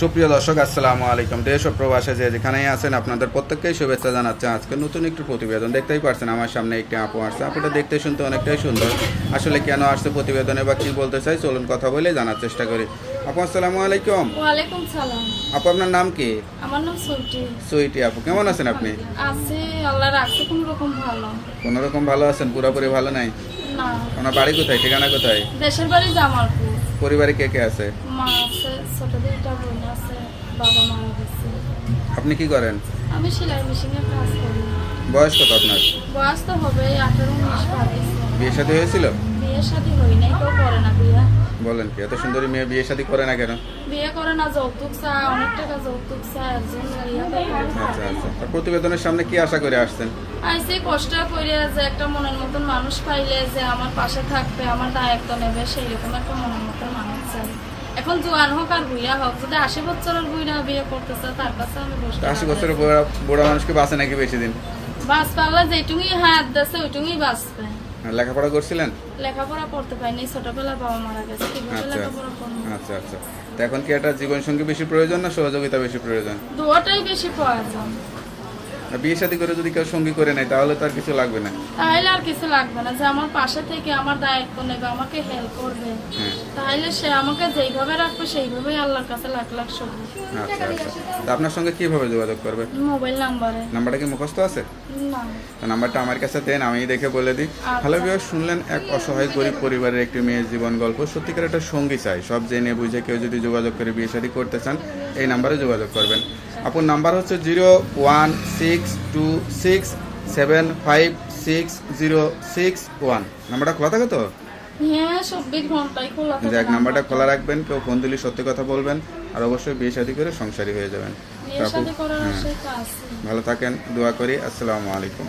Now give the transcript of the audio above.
সুপ্রিয় দর্শক আসসালামু আলাইকুম। দেশ ও প্রবাসে যে যেখানেই আছেন আপনাদের প্রত্যেককেই শুভেচ্ছা জানাচ্ছে। আজকে নতুন একটু প্রতিবেদন দেখতেই পারছেন। আমার সামনে একটি আপু আসছে। আপুটা দেখতে শুনতে অনেকটাই সুন্দর। আসলে কেন আসছে প্রতিবেদনে বা কী বলতে চাই চলুন কথা বলে জানার চেষ্টা করি। আপু আসসালামু আলাইকুম। ওয়ালাইকুম সালাম। আপু আপনার নাম কি? আমার নাম সুইটি সুইটি আপু কেমন আছেন আপনি? আছে আল্লাহ রাখছে কোন রকম ভালো। কোনো রকম ভালো আছেন? পুরোপুরি ভালো নাই? না। আপনার বাড়ি কোথায়? ঠিকানা কোথায়? দেশের বাড়ি জামালপুর। পরিবারে কে কে আছে? মা আছে ছোট দুইটা বোন আছে বাবা মারা গেছে। আপনি কি করেন? আমি সেলাই মেশিনের কাজ করি। বয়স কত আপনার? বয়স তো হবে আঠারো উনিশ পার। বিয়ে শাদী হয়েছিল? বিয়ে শাদী হয় নাই কেউ করে না বিয়ে। বলেন কি এত সুন্দরী মেয়ে বিয়ে শাদী করে না কেন? বিয়ে করে না যৌতুক চায় অনেক টাকা যৌতুক চায় একজন আচ্ছা আচ্ছা। প্রতিবেদনের সামনে কি আশা করে আসছেন? আইসি কষ্ট করে যে একটা মনের মতন মানুষ পাইলে যে আমার পাশে থাকবে আমার দায়িত্ব নেবে সেই রকম একটা মনের মতন মানুষ চাই। এখন জোয়ান হোক আর বুড়া হোক যদি আশি বছরের বুড়া বিয়ে করতেছে তার কাছে আমি বসে আশি বছরের বুড়া বুড়া মানুষকে বাঁচে নাকি বেশি দিন বাস যেটুকুই হাত দিচ্ছে ওইটুকুই বাঁচবে। লেখাপড়া করছিলেন? লেখাপড়া পড়তে পারিনি ছোটবেলা বাবা মারা গেছে। আচ্ছা। লেখাপড়া আচ্ছা আচ্ছা। এখন কি একটা জীবন সঙ্গী বেশি প্রয়োজন না সহযোগিতা বেশি প্রয়োজন? দুয়াটাই বেশি প্রয়োজন। বিয়ে শাদী করে যদি কেউ সঙ্গী করে নেয় তাহলে তো আর কিছু লাগবে না। তাহলে আর কিছু লাগবে না। যে আমার পাশে থেকে আমার দায়িত্ব নেবে আমাকে হেল্প করবে হ্যাঁ। তাহলে সে আমাকে যেইভাবে রাখবে সেইভাবেই আল্লাহর কাছে লাখ লাখ সবুজ আচ্ছা আচ্ছা। আপনার সঙ্গে কীভাবে যোগাযোগ করবে? মোবাইল নাম্বারে। নাম্বারটা কি মুখস্থ আছে? না। তো নাম্বারটা আমার কাছে দেন আমি দেখে বলে দিই। হ্যালো বিভাগ শুনলেন এক অসহায় গরিব পরিবারের একটি মেয়ের জীবন গল্প। সত্যিকার একটা সঙ্গী চাই। সব জেনে বুঝে কেউ যদি যোগাযোগ করে বিয়ে শাদী করতে চান এই নাম্বারে যোগাযোগ করবেন। আপুর নাম্বার হচ্ছে zero one six two six seven five six zero six one নাম্বারটা খোলা থাকে তো? হ্যাঁ যাক নাম্বারটা। খোলা রাখবেন কেউ ফোন দিলে সত্যি কথা বলবেন আর অবশ্যই বিয়ে শাদী করে সংসারী হয়ে যাবেন। হ্যাঁ, ভালো থাকেন দোয়া করি আসসালামু আলাইকুম।